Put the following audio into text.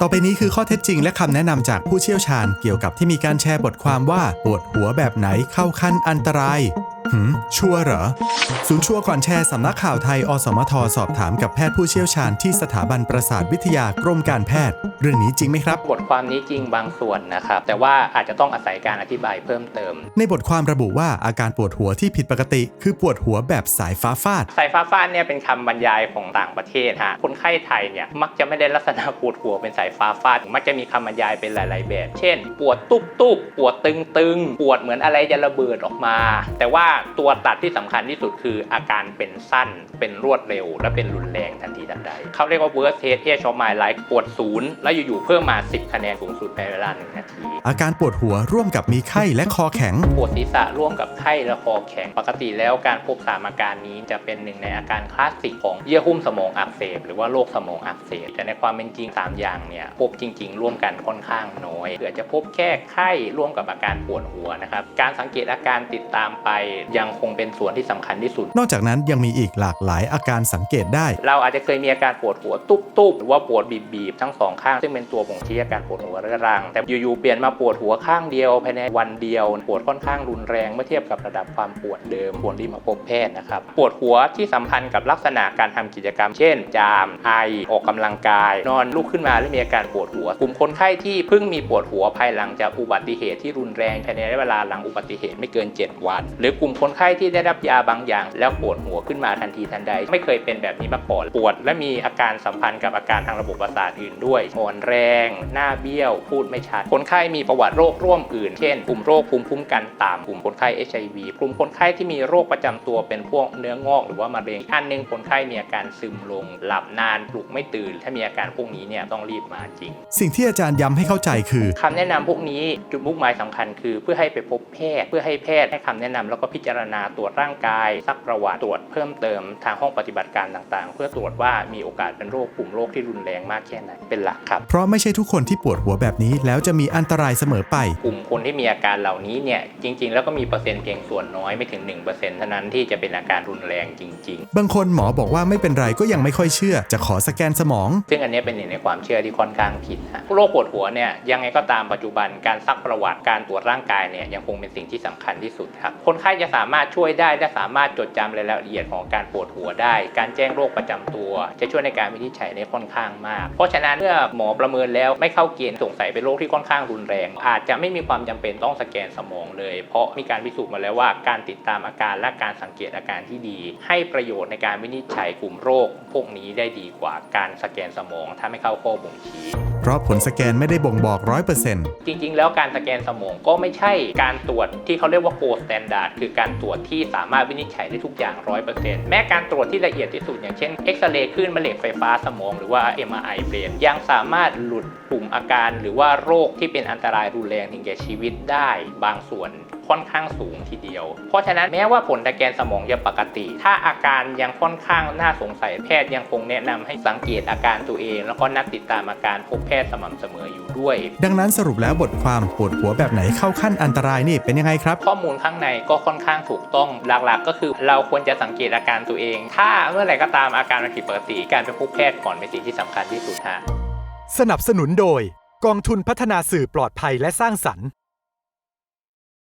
ต่อไปนี้คือข้อเท็จจริงและคำแนะนำจากผู้เชี่ยวชาญเกี่ยวกับที่มีการแชร์บทความว่าปวดหัวแบบไหนเข้าขั้นอันตรายหืมชัวร์เหรอ ศูนย์ชัวร์ก่อนแชร์สำนักข่าวไทย อสมท สอบถามกับแพทย์ผู้เชี่ยวชาญที่สถาบันประสาทวิทยากรมการแพทย์ เรื่องนี้จริงไหมครับ บทความนี้จริงบางส่วนนะครับ แต่ว่าอาจจะต้องอาศัยการอธิบายเพิ่มเติม ในบทความระบุว่าอาการปวดหัวที่ผิดปกติ คือปวดหัวแบบสายฟ้าฟาด สายฟ้าฟาดเนี่ยเป็นคำบรรยายของต่างประเทศฮะคนไข้ไทยเนี่ยมักจะไม่ได้ลักษณะปวดหัวเป็นสายฟ้าฟาด มักจะมีคำบรรยายเป็นหลาย ๆ แบบ เช่น ปวดตุบตุบปวดตึงตึงปวดเหมือนอะไรจะระเบิดออกมา แต่ว่าตัวตัดที่สำคัญที่สุดคืออาการเป็นสั้น เป็นรวดเร็ว และเป็นรุนแรงทันทีทันใด เขาเรียกว่า worst case age of my life ปวดศูนย์แล้วอยู่ๆเพิ่มมา 10 คะแนนสูงสุดในเวลาหนึ่งนาที อาการปวดหัวร่วมกับมีไข้และคอแข็ง ปวดศีรษะร่วมกับไข้และคอแข็ง ปกติแล้วการพบสามอาการนี้จะเป็นหนึ่งในอาการคลาสสิกของเยื่อหุ้มสมองอักเสบหรือว่าโรคสมองอักเสบแต่ในความเป็นจริง 3 อย่างเนี่ยพบจริง ๆ ร่วมกันค่อนข้างน้อยเผื่อจะพบแค่ไข้ร่วมกับอาการปวดหัวนะครับการสังเกตอาการติดตามไปยังคงเป็นส่วนที่สำคัญที่สุดนอกจากนั้นยังมีอีกหลากหลายอาการสังเกตได้ เราอาจจะเคยมีอาการปวดหัวตุบๆหรือว่าปวดบีบๆทั้งสองข้าง ซึ่งเป็นตัวบ่งชี้อาการปวดหัวเรื้อรัง แต่อยู่ๆเปลี่ยนมาปวดหัวข้างเดียวภายในวันเดียว ปวดค่อนข้างรุนแรงเมื่อเทียบกับระดับความปวดเดิมควรรีบมาพบแพทย์นะครับปวดหัวที่สัมพันธ์กับลักษณะการทำกิจกรรม เช่น จาม ไอออกกำลังกาย นอนลุกขึ้นมาแล้วมีอาการปวดหัว กลุ่มคนไข้ที่เพิ่งมีปวดหัวภายหลังจากอุบัติเหตุที่รุนแรงภายในระยะเวลาหลังอุบัติเหตุไม่เกิน 7 วัน หรือกลุ่มคนไข้ที่ได้รับยาบางอย่างแล้วปวดหัวขึ้นมาทันทีทันใด ไม่เคยเป็นแบบนี้มาก่อนปวด และมีอาการสัมพันธ์กับอาการทางระบบประสาทอื่นด้วยอ่อนแรง หน้าเบี้ยว พูดไม่ชัด คนไข้มีประวัติโรคร่วมอื่น เช่นกลุ่มโรคภูมิคุ้มกันต่ำกลุ่มคนไข้ HIV กลุ่มคนไข้ที่มีโรคประจำตัวเป็นพวกเนื้องอกหรือว่ามะเร็งอีกอันหนึงคนไข้มีอาการซึมลง หลับนานปลุกไม่ตื่น ถ้ามีอาการพวกนี้เนี่ยต้องรีบมาจริง สิ่งที่อาจารย์ย้ำให้เข้าใจคือคำแนะนำพวกนี้จุดมุ่งหมายสำคัญคือ เพื่อให้ไปพบแพทย์ เพื่อให้แพทย์ให้คำแนะนำแล้วก็พิจารณาตรวจร่างกายซักประวัติตรวจเพิ่มเติมทางห้องปฏิบัติการต่างๆ เพื่อตรวจว่ามีโอกาสเป็นโรคกลุ่มโรคที่รุนแรงมากแค่ไหนเป็นหลักครับ เพราะไม่ใช่ทุกคนที่ปวดหัวแบบนี้ แล้วจะมีอันตรายเสมอไป กลุ่มคนที่มีอาการเหล่านี้เนี่ยจริง ๆ แล้วก็มีเปอร์เซ็นต์เพียงส่วนน้อยไม่ถึง1%เท่านั้นที่จะเป็นอาการรุนแรงจริงบางคนหมอบอกว่าไม่เป็นไรก็ยังไม่ค่อยเชื่อ จะขอสแกนสมองๆซึ่งอันนี้เป็นหนึ่งในความเชื่อที่ค่อนข้างผิดฮะโรคปวดหัวเนี่ยยังไงก็ตามปัจจุบันการซักประวัติการตรวจร่างกายเนี่ยยังคงเป็นสิ่งที่สำคัญที่สุดครับคนไข้จะสามารถช่วยได้และสามารถจดจำรายละเอียดของการปวดหัวได้ การแจ้งโรคประจำตัว จะช่วยในการวินิจฉัยได้ค่อนข้างมาก เพราะฉะนั้นเมื่อหมอประเมินแล้วไม่เข้าเกณฑ์สงสัยเป็นโรคที่ค่อนข้างรุนแรง อาจจะไม่มีความจำเป็นต้องสแกนสมองเลย เพราะมีการพิสูจน์มาแล้วว่าการติดตามอาการและการสังเกตอาการที่ดี ให้ประโยชน์ในการวินิจฉัยกลุ่มโรค พวกนี้ได้ดีกว่าการสแกนสมองถ้าไม่เข้าข้อบ่งชี้เพราะผลสแกนไม่ได้บ่งบอกร้อยเปอร์เซ็นต์จริง ๆ แล้วการสแกนสมองก็ไม่ใช่การตรวจที่เขาเรียกว่า gold standard คือการตรวจที่สามารถวินิจฉัยได้ทุกอย่าง100%แม้การตรวจที่ละเอียดที่สุดอย่างเช่นเอ็กซเรย์คลื่นแม่เหล็กไฟฟ้าสมองหรือว่า MRI brain ยังสามารถหลุดกลุ่มอาการ หรือว่าโรคที่เป็นอันตรายรุนแรงถึงแก่ชีวิตได้บางส่วน ค่อนข้างสูงทีเดียว เพราะฉะนั้นแม้ว่าผลสแกนสมองจะปกติ ถ้าอาการยังค่อนข้างน่าสงสัยแพทย์ยังคงแนะนำให้สังเกตอาการตัวเอง แล้วก็นัดติดตามอาการพบแพทย์สม่ำเสมออยู่ด้วย ดังนั้นสรุปแล้วบทความปวดหัวแบบไหนเข้าขั้นอันตรายนี่เป็นยังไงครับ ข้อมูลข้างในก็ค่อนข้างถูกต้องหลักๆ ก็คือเราควรจะสังเกตอาการตัวเอง ถ้าเมื่อไหร่ก็ตามอาการมันผิดปกติ การไปพบแพทย์ก่อนเป็นสิ่งที่สำคัญที่สุดฮะสนับสนุนโดย กองทุนพัฒนาสื่อปลอดภัยและสร้างสรรค์